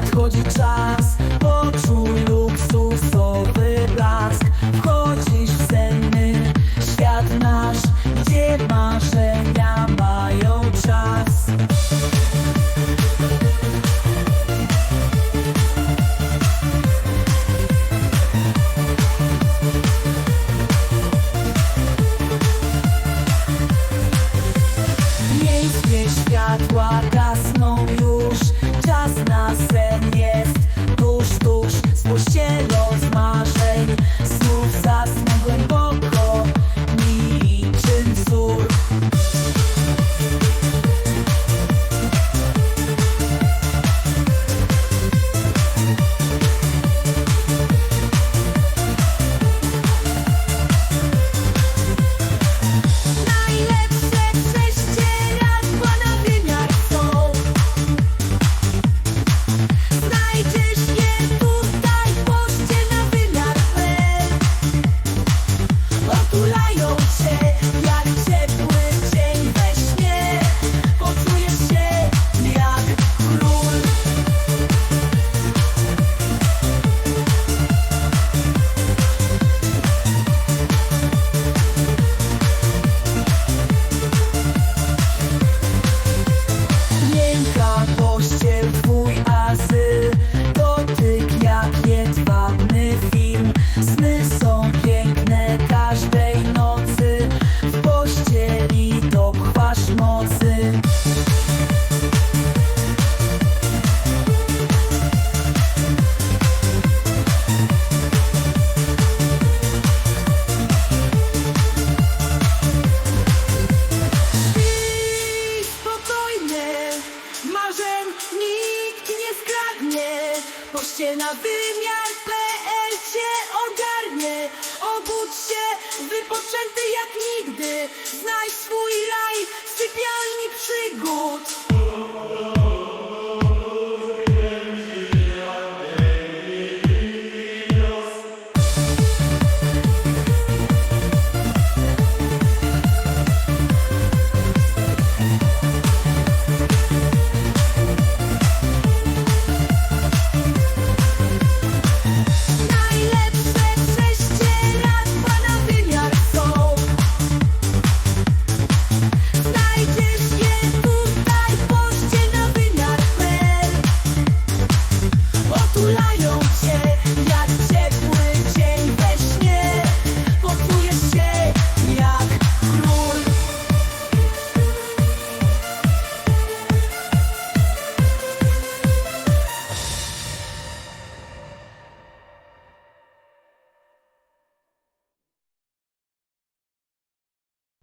Nadchodzi czas, poczuj luksusowy blask. Wchodzisz w senny świat nasz Gdzie marzenia mają czas. Miejskie światła Poście na wymiar.pl cię ogarnie. Obudź się wypoczęty jak nigdy. Znajdź swój